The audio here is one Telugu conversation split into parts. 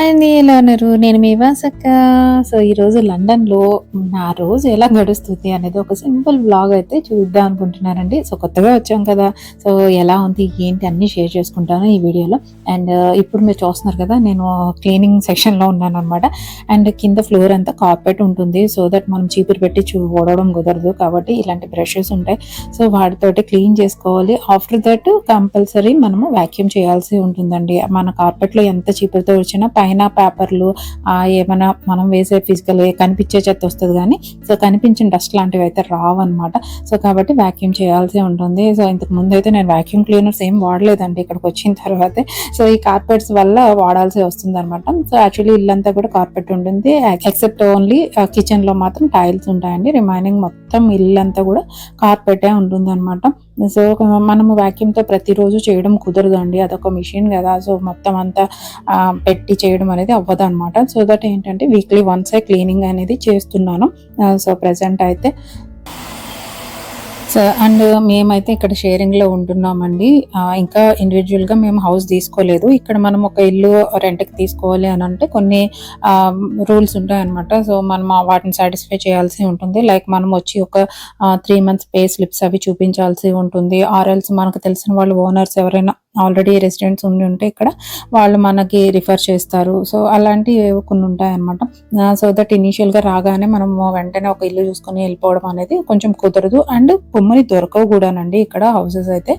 హాయ్ అండి ఎలా ఉన్నారు? నేను మీ వాసక్క. సో ఈరోజు లండన్లో నా రోజు ఎలా గడుస్తుంది అనేది ఒక సింపుల్ బ్లాగ్ అయితే చూద్దాం అనుకుంటున్నానండి. సో కొత్తగా వచ్చాం కదా. సో ఎలా ఉంది ఏంటి అన్ని షేర్ చేసుకుంటాను ఈ వీడియోలో. అండ్ ఇప్పుడు మీరు చూస్తున్నారు కదా నేను క్లీనింగ్ సెక్షన్లో ఉన్నాను అనమాట అండ్ కింద ఫ్లోర్ అంతా కార్పెట్ ఉంటుంది. సో దట్ మనం చీపురు పెట్టి చూ ఓడవడం కుదరదు కాబట్టి ఇలాంటి బ్రషెస్ ఉంటాయి. సో వాటితోటి క్లీన్ చేసుకోవాలి. ఆఫ్టర్ దట్ కంపల్సరీ మనము వాక్యూమ్ చేయాల్సి ఉంటుందండి. మన కార్పెట్లో ఎంత చీపురుతో వచ్చినా పైన పేపర్లు ఏమైనా మనం వేసే ఫిజికల్ కనిపించే చెత్త వస్తుంది కానీ సో కనిపించిన డస్ట్ లాంటివి అయితే రావు అనమాట సో కాబట్టి వాక్యూమ్ చేయాల్సి ఉంటుంది. సో ఇంతకు ముందు అయితే నేను వ్యాక్యూమ్ క్లీనర్స్ ఏం వాడలేదండి ఇక్కడికి వచ్చిన తర్వాతే. సో ఈ కార్పెట్స్ వల్ల వాడాల్సి వస్తుంది అనమాట సో యాక్చువల్లీ ఇల్లంతా కూడా కార్పెట్ ఉంటుంది. ఎక్సెప్ట్ ఓన్లీ కిచెన్లో మాత్రం టైల్స్ ఉంటాయండి. రిమైనింగ్ మొత్తం ఇల్లంతా కూడా కార్పెటే ఉంటుంది అనమాట సో మనము వాక్యూమ్తో తో ప్రతిరోజు చేయడం కుదరదండి. అదొక మిషన్ కదా. సో మొత్తం అంతా పెట్టి చేయడం అనేది అవ్వదు అనమాట సో దట్ ఏంటంటే వీక్లీ వన్స్ క్లీనింగ్ అనేది చేస్తున్నాను. సో ప్రజెంట్ అయితే సో అండ్ uh, uh, మేమైతే ఇక్కడ షేరింగ్లో ఉంటున్నామండి. ఇంకా ఇండివిజువల్గా మేము హౌస్ తీసుకోలేదు. ఇక్కడ మనం ఒక ఇల్లు రెంట్కి తీసుకోవాలి అని అంటే కొన్ని రూల్స్ ఉంటాయన్నమాట సో మనం వాటిని సాటిస్ఫై చేయాల్సి ఉంటుంది. లైక్ మనం వచ్చి ఒక త్రీ మంత్స్ పే స్లిప్స్ అవి చూపించాల్సి ఉంటుంది. ఆర్ఎల్స్ మనకు తెలిసిన వాళ్ళు ఓనర్స్ ఎవరైనా ఆల్రెడీ రెసిడెంట్స్ ఉండి ఉంటే ఇక్కడ వాళ్ళు మనకి రిఫర్ చేస్తారు. సో అలాంటివి కొన్ని ఉంటాయన్నమాట సో దట్ ఇనీషియల్గా రాగానే మనం వెంటనే ఒక ఇల్లు చూసుకొని వెళ్ళిపోవడం అనేది కొంచెం కుదరదు. అండ్ కొమ్మని దొరకవు కూడానండి ఇక్కడ హౌసెస్ అయితే.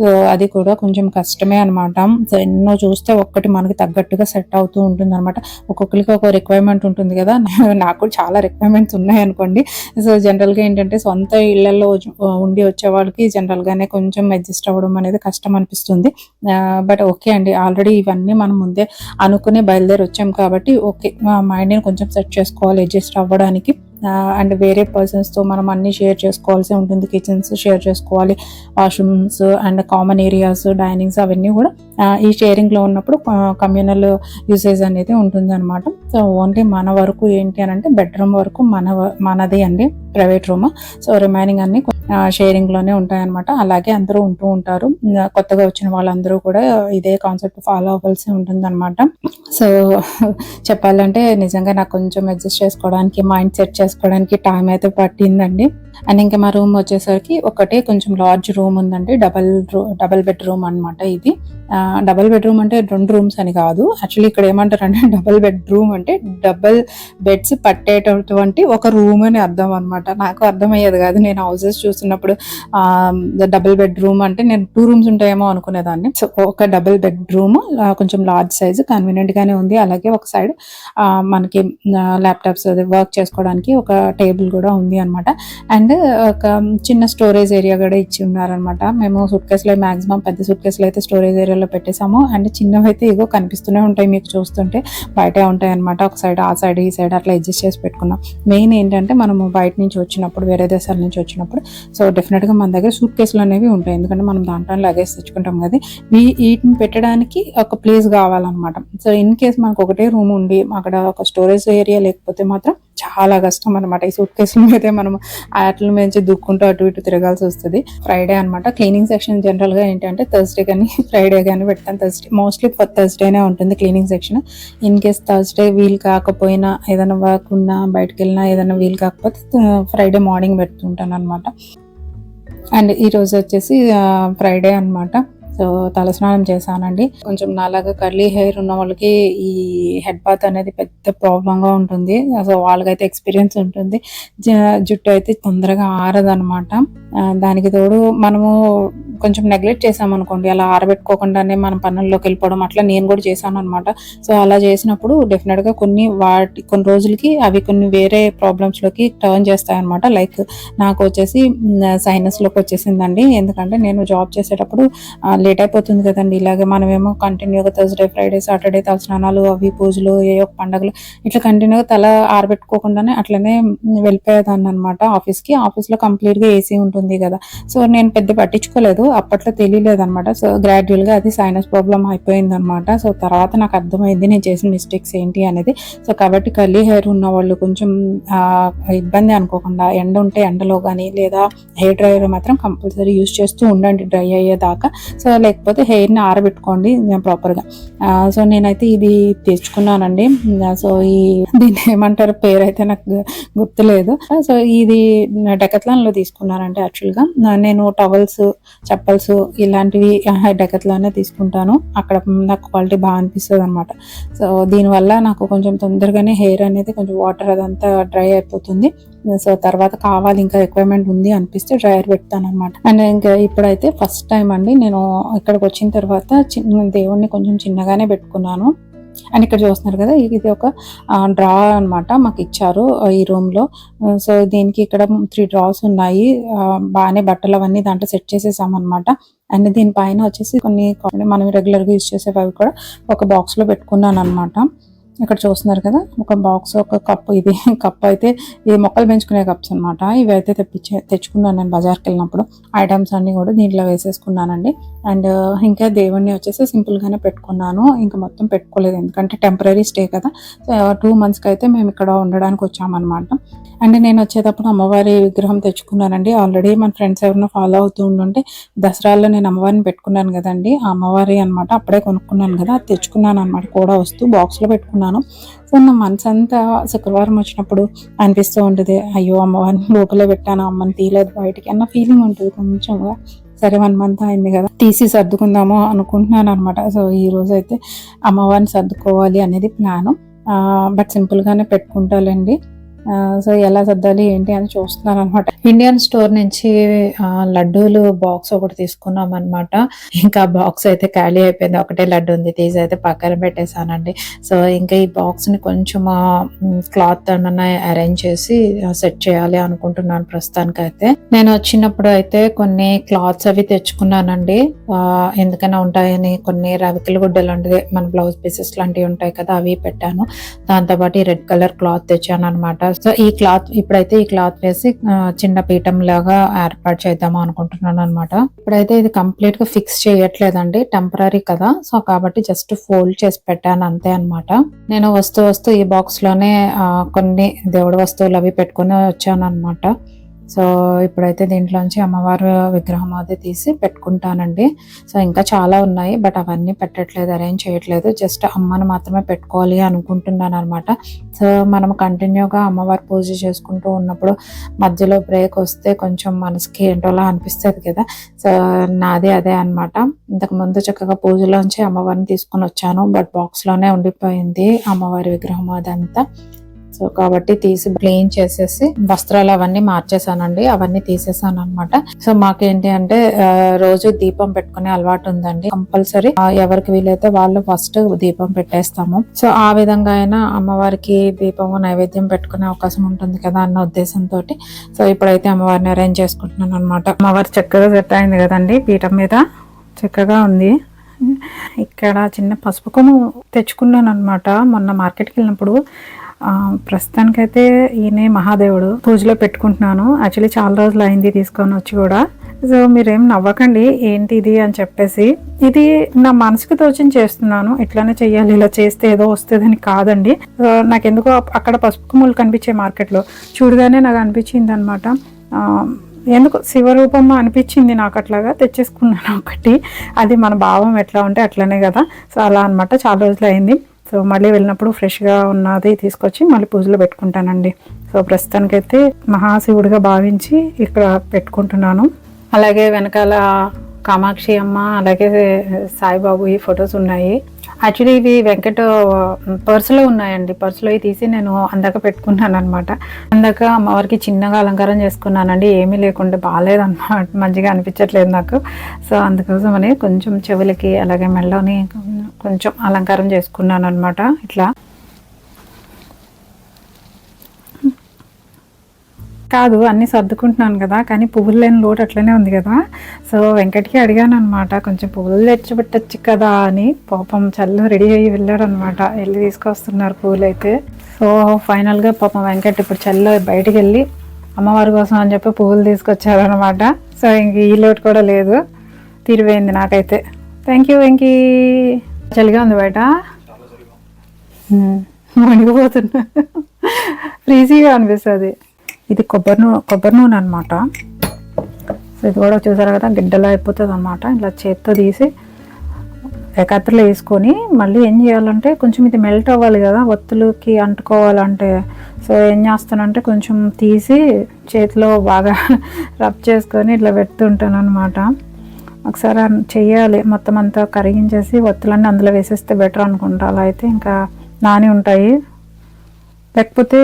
సో అది కూడా కొంచెం కష్టమే అనమాట సో ఎన్నో చూస్తే ఒక్కటి మనకి తగ్గట్టుగా సెట్ అవుతూ ఉంటుంది అనమాట ఒక్కొక్కరికి ఒక రిక్వైర్మెంట్ ఉంటుంది కదా. నాకు కూడా చాలా రిక్వైర్మెంట్స్ ఉన్నాయి అనుకోండి. సో జనరల్గా ఏంటంటే సొంత ఇళ్ళలో ఉండి వచ్చే వాళ్ళకి జనరల్గానే కొంచెం అడ్జస్ట్ అవ్వడం అనేది కష్టం అనిపిస్తుంది. బట్ ఓకే అండి. ఆల్రెడీ ఇవన్నీ మనం ముందే అనుకుని బయలుదేరి వచ్చాం కాబట్టి ఓకే మా మైండ్ని కొంచెం సెట్ చేసుకోవాలి అడ్జస్ట్ అవ్వడానికి. అండ్ వేరే పర్సన్స్తో మనం అన్ని షేర్ చేసుకోవాల్సి ఉంటుంది. కిచెన్స్ షేర్ చేసుకోవాలి. Washrooms and common areas dinings అవన్నీ కూడా ఈ షేరింగ్లో ఉన్నప్పుడు కమ్యూనల్ యూసేజ్ అనేది ఉంటుంది అనమాట సో ఓన్లీ మన వరకు ఏంటి అని అంటే బెడ్రూమ్ వరకు మన మనది అండి ప్రైవేట్ రూమ్ సో రిమైనింగ్ అన్ని షేరింగ్లోనే ఉంటాయన్నమాట. అలాగే అందరూ ఉంటూ ఉంటారు. కొత్తగా వచ్చిన వాళ్ళందరూ కూడా ఇదే కాన్సెప్ట్ ఫాలో అవ్వాల్సి ఉంటుందన్నమాట. సో చెప్పాలంటే నిజంగా నాకు కొంచెం అడ్జస్ట్ చేసుకోవడానికి మైండ్ సెట్ చేసుకోవడానికి టైం అయితే పట్టిందండి. అండ్ ఇంకా మా రూమ్ వచ్చేసరికి ఒకటే కొంచెం లార్జ్ రూమ్ ఉందండి. డబల్ డబల్ బెడ్ రూమ్ అనమాట ఇది. డబల్ బెడ్రూమ్ అంటే రెండు రూమ్స్ అని కాదు. యాక్చువల్లీ ఇక్కడ ఏమంటారు అంటే డబల్ బెడ్ రూమ్ అంటే డబల్ బెడ్స్ పట్టేటటువంటి ఒక రూమ్ అని అర్థం అనమాట నాకు అర్థమయ్యేది కాదు. నేను హౌసెస్ చూస్తున్నప్పుడు డబుల్ బెడ్ రూమ్ అంటే నేను టూ రూమ్స్ ఉంటాయేమో అనుకునేదాన్ని. సో ఒక డబుల్ బెడ్ రూమ్ కొంచెం లార్జ్ సైజ్ కన్వీనియంట్ గానే ఉంది. అలాగే ఒక సైడ్ మనకి ల్యాప్టాప్స్ వర్క్ చేసుకోవడానికి ఒక టేబుల్ కూడా ఉంది అనమాట అండ్ అండ్ ఒక చిన్న స్టోరేజ్ ఏరియా కూడా ఇచ్చి ఉన్నారనమాట మేము సూట్ కేసులో మాక్సిమం పెద్ద సూట్ కేసులో అయితే స్టోరేజ్ ఏరియాలో పెట్టేసాము అండ్ చిన్నవి అయితే ఇగో కనిపిస్తూనే ఉంటాయి మీకు చూస్తుంటే. బయటే ఉంటాయి అనమాట ఒక సైడ్ ఆ సైడ్ ఈ సైడ్ అట్లా అడ్జస్ట్ చేసి పెట్టుకున్నాం. మెయిన్ ఏంటంటే మనము బయట నుంచి వచ్చినప్పుడు వేరే దేశాల నుంచి వచ్చినప్పుడు సో డెఫినెట్గా మన దగ్గర సూట్ కేసులు అనేవి ఉంటాయి. ఎందుకంటే మనం దాంట్లో లగేజ్ తెచ్చుకుంటాం కదా. వీటిని పెట్టడానికి ఒక ప్లేస్ కావాలన్నమాట. సో ఇన్ కేస్ మనకు ఒకటే రూమ్ ఉండి అక్కడ ఒక స్టోరేజ్ ఏరియా లేకపోతే మాత్రం చాలా కష్టం అనమాట ఈ సూట్ కేసులు అయితే మనం వాటిని నుంచి దుక్కుంటూ అటు ఇటు తిరగాల్సి వస్తుంది. ఫ్రైడే అనమాట క్లీనింగ్ సెక్షన్ జనరల్గా ఏంటంటే థర్స్డే కానీ ఫ్రైడే కానీ పెడతాను థర్స్డే మోస్ట్లీ థర్స్డేనే ఉంటుంది cleaning section in case Thursday wheel కాకపోయినా ఏదైనా వర్క్ ఉన్నా బయటకు వెళ్ళినా ఏదైనా వీల్ కాకపోతే ఫ్రైడే మార్నింగ్ పెడుతుంటాను అనమాట అండ్ ఈరోజు వచ్చేసి ఫ్రైడే అనమాట సో తలస్నానం చేశానండి. కొంచెం నాలాగా కర్లీ హెయిర్ ఉన్న వాళ్ళకి ఈ హెడ్ బాత్ అనేది పెద్ద ప్రాబ్లంగా ఉంటుంది. సో వాళ్ళకైతే ఎక్స్పీరియన్స్ ఉంటుంది. జ- జుట్టు అయితే తొందరగా ఆరదనమాట దానికి తోడు మనము కొంచెం నెగ్లెక్ట్ చేసామనుకోండి అలా ఆరబెట్టుకోకుండానే మనం పనుల్లోకి వెళ్ళిపోవడం అట్లా నేను కూడా చేశాను అనమాట సో అలా చేసినప్పుడు డెఫినెట్గా కొన్ని వాటి కొన్ని రోజులకి అవి కొన్ని వేరే ప్రాబ్లమ్స్లోకి టర్న్ చేస్తాయి అనమాట లైక్ నాకు వచ్చేసి సైనస్లోకి వచ్చేసిందండి. ఎందుకంటే నేను జాబ్ చేసేటప్పుడు లేట్ అయిపోతుంది కదండి. ఇలాగే మనమేమో కంటిన్యూగా థర్స్డే ఫ్రైడే సాటర్డే తల స్నానాలు అవి పూజలు ఏ ఒక పండగలు ఇట్లా కంటిన్యూగా తల ఆరబెట్టుకోకుండానే అట్లనే వెళ్ళిపోయేదాన్ని అనమాట ఆఫీస్కి కంప్లీట్గా ఏసీ ఉంటుంది కదా. సో నేను పెద్ద పట్టించుకోలేదు. అప్పట్లో తెలియలేదు అనమాట సో గ్రాడ్యువల్గా అది సైనస్ ప్రాబ్లం అయిపోయింది అనమాట సో తర్వాత నాకు అర్థమైంది నేను చేసిన మిస్టేక్స్ ఏంటి అనేది. సో కాబట్టి కర్లీ హెయిర్ ఉన్న వాళ్ళు కొంచెం ఇబ్బంది అనుకోకుండా ఎండ ఉంటే ఎండలో కానీ లేదా హెయిర్ డ్రైయర్ మాత్రం కంపల్సరీ యూస్ చేస్తూ ఉండండి. డ్రై అయ్యేదాకా. సో లేకపోతే హెయిర్ని ఆరబెట్టుకోండి ప్రాపర్గా సో నేనైతే ఇది తెచ్చుకున్నానండి. సో ఈ దీన్ని ఏమంటారు? పేరు అయితే నాకు గుర్తులేదు. సో ఇది డెకత్లాన్లో తీసుకున్నానండి యాక్చువల్గా. నేను టవల్స్ చెప్పల్స్ ఇలాంటివి డెకత్లానే తీసుకుంటాను. అక్కడ నాకు క్వాలిటీ బాగా అనిపిస్తుంది అనమాట సో దీనివల్ల నాకు కొంచెం తొందరగానే హెయిర్ అనేది కొంచెం వాటర్ అదంతా డ్రై అయిపోతుంది. సో తర్వాత కావాలి ఇంకా రిక్వైర్మెంట్ ఉంది అనిపిస్తే డ్రైయర్ పెడతాను అనమాట అండ్ ఇంకా ఇప్పుడైతే ఫస్ట్ టైం అండి నేను ఇక్కడికి వచ్చిన తర్వాత చిన్న దేవుణ్ణి కొంచెం చిన్నగానే పెట్టుకున్నాను. అండ్ ఇక్కడ చూస్తున్నారు కదా ఇది ఒక డ్రా అన్నమాట మాకు ఇచ్చారు ఈ రూమ్లో. సో దీనికి ఇక్కడ త్రీ డ్రాస్ ఉన్నాయి ఆ, బాగానే బట్టలు అవన్నీ దాంట్లో సెట్ చేసేసాం అనమాట అండ్ దీనిపైన వచ్చేసి కొన్ని మనం రెగ్యులర్గా యూజ్ చేసేవి కూడా ఒక బాక్స్లో పెట్టుకున్నాను అనమాట ఇక్కడ చూస్తున్నారు కదా ఒక బాక్స్ ఒక కప్ ఇది. కప్ అయితే ఈ మొక్కలు పెంచుకునే కప్స్ అన్నమాట. ఇవి అయితే తెప్పించే తెచ్చుకున్నాను నేను బజార్కి వెళ్ళినప్పుడు. ఐటమ్స్ అన్ని కూడా దీంట్లో వేసేసుకున్నానండి. అండ్ ఇంకా దేవుణ్ణి వచ్చేసి సింపుల్ గానే పెట్టుకున్నాను. ఇంకా మొత్తం పెట్టుకోలేదు. ఎందుకంటే టెంపరీ స్టే కదా. టూ మంత్స్కి అయితే మేము ఇక్కడ ఉండడానికి వచ్చామన్నమాట. అండ్ నేను వచ్చేటప్పుడు అమ్మవారి విగ్రహం తెచ్చుకున్నానండి. ఆల్రెడీ మన ఫ్రెండ్స్ ఎవరైనా ఫాలో అవుతూ ఉండుంటే దసరాలో నేను అమ్మవారిని పెట్టుకున్నాను కదండి. ఆ అమ్మవారి అన్నమాట అప్పుడే కొనుక్కున్నాను కదా. అది తెచ్చుకున్నాను అనమాట కూడా వస్తూ బాక్స్లో అనుకున్నాను సో నా మనసు అంతా శుక్రవారం వచ్చినప్పుడు అనిపిస్తూ ఉంటుంది అయ్యో అమ్మవారిని లోపలే పెట్టాను? అమ్మని తీయలేదు బయటికి. అన్న ఫీలింగ్ ఉంటుంది కొంచెంగా సరే వన్ మంత్ అయింది కదా తీసి సర్దుకుందాము అనుకుంటున్నాను అనమాట సో ఈ రోజు అయితే అమ్మవారిని సర్దుకోవాలి అనేది ప్లాన్. బట్ సింపుల్గానే పెట్టుకుంటాలండి. సో ఎలా సర్దాలి ఏంటి అని చూస్తున్నాను అనమాట ఇండియన్ స్టోర్ నుంచి లడ్డూలు బాక్స్ ఒకటి తీసుకున్నాం అనమాట ఇంకా బాక్స్ అయితే ఖాళీ అయిపోయింది. ఒకటే లడ్డు ఉంది తీసి అయితే పక్కన పెట్టేశానండి. సో ఇంకా ఈ బాక్స్ని కొంచెం క్లాత్ ఏమన్నా అరేంజ్ చేసి సెట్ చేయాలి అనుకుంటున్నాను ప్రస్తుతానికి అయితే నేను వచ్చినప్పుడు అయితే కొన్ని క్లాత్స్ అవి తెచ్చుకున్నానండి. ఎందుకైనా ఉంటాయని కొన్ని రవికల గుడ్డలు లాంటివి మన బ్లౌజ్ పీసెస్ లాంటివి ఉంటాయి కదా అవి పెట్టాను. దాంతోపాటు ఈ రెడ్ కలర్ క్లాత్ తెచ్చాను అనమాట సో ఈ క్లాత్ ఇప్పుడైతే ఈ క్లాత్ వేసి చిన్న పీఠం లాగా ఏర్పాటు చేద్దాము అనుకుంటున్నాను అనమాట ఇప్పుడైతే ఇది కంప్లీట్గా ఫిక్స్ చేయట్లేదండి టెంపరీ కదా. సో కాబట్టి జస్ట్ ఫోల్డ్ చేసి పెట్టాను అంతే అన్నమాట. నేను వస్తూ వస్తూ ఈ బాక్స్లోనే కొన్ని దేవుడి వస్తువులు అవి పెట్టుకుని వచ్చాను అనమాట సో ఇప్పుడైతే దీంట్లోంచి అమ్మవారి విగ్రహం అది తీసి పెట్టుకుంటానండి. సో ఇంకా చాలా ఉన్నాయి బట్ అవన్నీ పెట్టట్లేదు అరేంజ్ చేయట్లేదు. జస్ట్ అమ్మను మాత్రమే పెట్టుకోవాలి అనుకుంటున్నాను అనమాట సో మనం కంటిన్యూగా అమ్మవారి పూజ చేసుకుంటూ ఉన్నప్పుడు మధ్యలో బ్రేక్ వస్తే కొంచెం మనసుకి ఏంటోలా అనిపిస్తుంది కదా. సో నాది అదే అన్నమాట. ఇంతకు ముందు చక్కగా పూజలోంచి అమ్మవారిని తీసుకొని వచ్చాను బట్ బాక్స్లోనే ఉండిపోయింది అమ్మవారి విగ్రహం అదంతా. సో కాబట్టి తీసి క్లీన్ చేసేసి వస్త్రాలు అవన్నీ మార్చేసానండి అవన్నీ తీసేసాను అనమాట సో మాకేంటి అంటే రోజు దీపం పెట్టుకునే అలవాటు ఉందండి. కంపల్సరీ ఎవరికి వీలైతే వాళ్ళు ఫస్ట్ దీపం పెట్టేస్తాము. సో ఆ విధంగా అయినా అమ్మవారికి దీపము నైవేద్యం పెట్టుకునే అవకాశం ఉంటుంది కదా అన్న ఉద్దేశంతో సో ఇప్పుడైతే అమ్మవారిని అరేంజ్ చేసుకుంటున్నాను అనమాట అమ్మవారు చక్కగా సెట్ అయింది కదండి పీఠం మీద. చక్కగా ఉంది. ఇక్కడ చిన్న పసుపు కొమ్ము తెచ్చుకున్నాను అనమాట మొన్న మార్కెట్కి వెళ్ళినప్పుడు ప్రస్తుతానికైతే ఈయనే మహాదేవుడు. పూజలో పెట్టుకుంటున్నాను. యాక్చువల్లీ చాలా రోజులు అయింది తీసుకొని వచ్చి కూడా. సో మీరేం నవ్వకండి. ఏంటి ఇది అని చెప్పేసి. ఇది నా మనసుకు తోచిన చేస్తున్నాను. ఇట్లానే చెయ్యాలి ఇలా చేస్తే ఏదో వస్తుందని కాదండి. సో నాకెందుకో అక్కడ పసుపు కుమ్ములు కనిపించే మార్కెట్లో. చూడగానే నాకు అనిపించింది అనమాట ఎందుకు శివరూపం అనిపించింది నాకు అట్లాగా. తెచ్చేసుకున్నాను ఒకటి. అది మన భావం ఎట్లా ఉంటే అట్లనే కదా. సో అలా అనమాట. చాలా రోజులు అయింది. సో మళ్ళీ వెళ్ళినప్పుడు ఫ్రెష్గా ఉన్నది తీసుకొచ్చి మళ్ళీ పూజలో పెట్టుకుంటానండి. సో ప్రస్తుతానికైతే మహాశివుడిగా భావించి ఇక్కడ పెట్టుకుంటున్నాను. అలాగే వెనకాల కామాక్షి అమ్మ అలాగే సాయిబాబు ఈ ఫొటోస్ ఉన్నాయి. యాక్చువల్లీ ఇవి వెంకట పర్సులో ఉన్నాయండి. పర్సులో తీసి నేను అందాక పెట్టుకున్నాను అనమాట అందాక అమ్మవారికి చిన్నగా అలంకారం చేసుకున్నానండి. ఏమీ లేకుండా బాగాలేదన్నమాట. మంచిగా అనిపించట్లేదు నాకు. సో అందుకోసం అని కొంచెం చెవులకి అలాగే మెళ్ళని కొంచెం అలంకారం చేసుకున్నాను అనమాట ఇట్లా. కాదు అన్నీ సర్దుకుంటున్నాను కదా. కానీ పువ్వులు లేని లోటు అట్లనే ఉంది కదా. సో వెంకట్కి అడిగాను అనమాట కొంచెం పువ్వులు తెచ్చిపెట్టచ్చు కదా అని. పాపం చల్ల రెడీ అయ్యి వెళ్ళాడు అనమాట వెళ్ళి తీసుకొస్తున్నారు పువ్వులు అయితే సో ఫైనల్గా పాపం వెంకట్ ఇప్పుడు చల్ల బయటికి వెళ్ళి అమ్మవారి కోసం అని చెప్పి పువ్వులు తీసుకొచ్చారనమాట సో ఇంక ఈ లోటు కూడా లేదు. తీరిపోయింది నాకైతే. Thank you Venky. చలిగా ఉంది బయట. ఉమ్, వణికిపోతున్నా ఫ్రీజీగా అనిపిస్తుంది. ఇది కొబ్బరి నూనె కొబ్బరి నూనె అనమాట సో ఇది కూడా చూసారు కదా గిడ్డలా అయిపోతుంది అనమాట ఇలా చేత్తో తీసి ఎకత్రలో వేసుకొని మళ్ళీ ఏం చేయాలంటే కొంచెం ఇది మెల్ట్ అవ్వాలి కదా ఒత్తులకి అంటుకోవాలంటే. సో ఏం చేస్తానంటే కొంచెం తీసి చేతిలో బాగా రబ్ చేసుకొని ఇట్లా పెడుతుంటాను అనమాట ఒకసారి చేయాలి. మొత్తం అంతా కరిగించేసి ఒత్తులన్నీ అందులో వేసేస్తే బెటర్ అనుకుంటా. అలా అయితే ఇంకా నాని ఉంటాయి. లేకపోతే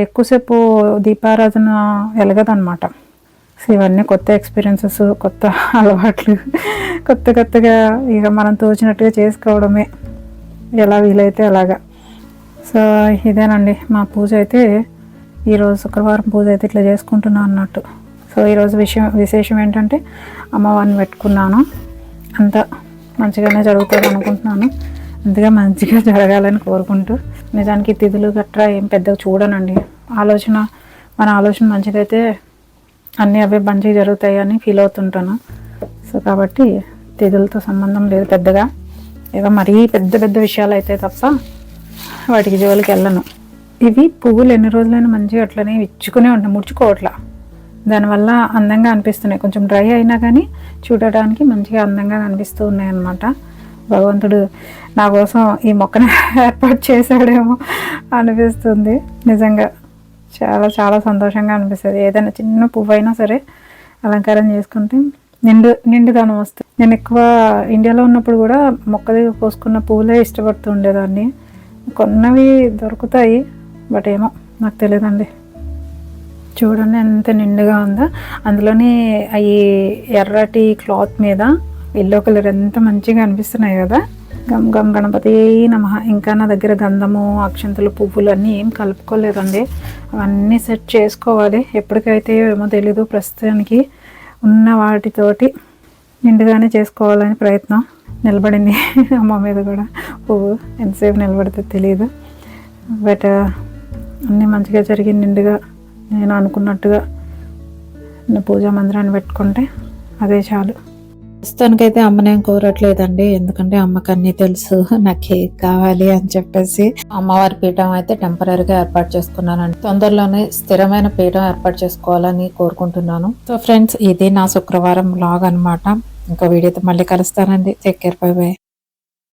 ఎక్కువసేపు దీపారాధన వెలగదనమాట సో ఇవన్నీ కొత్త ఎక్స్పీరియన్సెస్ కొత్త అలవాట్లు. కొత్త కొత్తగా ఇక మనం తోచినట్టుగా చేసుకోవడమే. ఎలా వీలైతే అలాగా. సో ఇదేనండి మా పూజ అయితే. ఈరోజు శుక్రవారం పూజ అయితే ఇట్లా చేసుకుంటున్నాను అన్నట్టు. సో ఈరోజు విషయం విశేషం ఏంటంటే అమ్మవారిని పెట్టుకున్నాను. అంత మంచిగానే జరుగుతుంది అనుకుంటున్నాను. అంతగా మంచిగా జరగాలని కోరుకుంటూ నిజానికి తిథులు గట్రా ఏం పెద్దగా చూడనండి. ఆలోచన మన ఆలోచన మంచిదైతే అన్నీ అవే మంచిగా జరుగుతాయి అని ఫీల్ అవుతుంటాను. సో కాబట్టి తిథులతో సంబంధం లేదు పెద్దగా. ఏదో మరీ పెద్ద పెద్ద విషయాలు అయితే తప్ప వాటికి జోలికి వెళ్ళను. ఇవి పువ్వులు ఎన్ని రోజులైనా మంచిగా అట్లనే ఇచ్చుకునే ఉంటాయి ముడుచుకోవట్లా. దానివల్ల అందంగా అనిపిస్తున్నాయి. కొంచెం డ్రై అయినా కానీ చూడడానికి మంచిగా అందంగా కనిపిస్తూ ఉన్నాయి అన్నమాట భగవంతుడు నా కోసం ఈ మొక్కని ఏర్పాటు చేశాడేమో అనిపిస్తుంది. నిజంగా చాలా చాలా సంతోషంగా అనిపిస్తుంది. ఏదైనా చిన్న పువ్వు అయినా సరే అలంకారం చేసుకుంటే నిండు నిండుదనం వస్తుంది. నేను ఎక్కువ ఇండియాలో ఉన్నప్పుడు కూడా మొక్క దగ్గర కోసుకున్న పువ్వులే ఇష్టపడుతూ ఉండేదాన్ని. కొన్నవి దొరుకుతాయి బట్ ఏమో నాకు తెలియదండి చూడండి ఎంత నిండుగా ఉందో. అందులోనే అవి ఎర్రటి క్లాత్ మీద ఎల్లో కలర్ ఎంత మంచిగా అనిపిస్తున్నాయి కదా. గమ్ గమ్ గణపతి నమ. ఇంకా నా దగ్గర గంధము అక్షంతలు పువ్వులు అన్నీ ఏం కలుపుకోలేదండి. అవన్నీ సెట్ చేసుకోవాలి. ఎప్పటికైతే ఏమో తెలీదు ప్రస్తుతానికి ఉన్న వాటితోటి నిండుగానే చేసుకోవాలని ప్రయత్నం. నిలబడింది అమ్మ మీద కూడా. పువ్వు ఎంతసేపు నిలబడితే తెలియదు బట్ అన్నీ మంచిగా జరిగి నిండుగా నేను అనుకున్నట్టుగా పూజా మందిరాన్ని పెట్టుకుంటే అదే చాలు. ప్రస్తుతానికైతే అమ్మనేం కోరట్లేదండి. ఎందుకంటే అమ్మకి అన్ని తెలుసు. నాకు కేక్ కావాలి అని చెప్పేసి అమ్మవారి పీఠం అయితే టెంపరీగా ఏర్పాటు చేసుకున్నానండి. తొందరలోనే స్థిరమైన పీఠం ఏర్పాటు చేసుకోవాలని కోరుకుంటున్నాను. సో ఫ్రెండ్స్ ఇది నా శుక్రవారం లాగ్ అన్నమాట. ఇంకా వీడియోతో మళ్ళీ కలుస్తానండి. Take care bye bye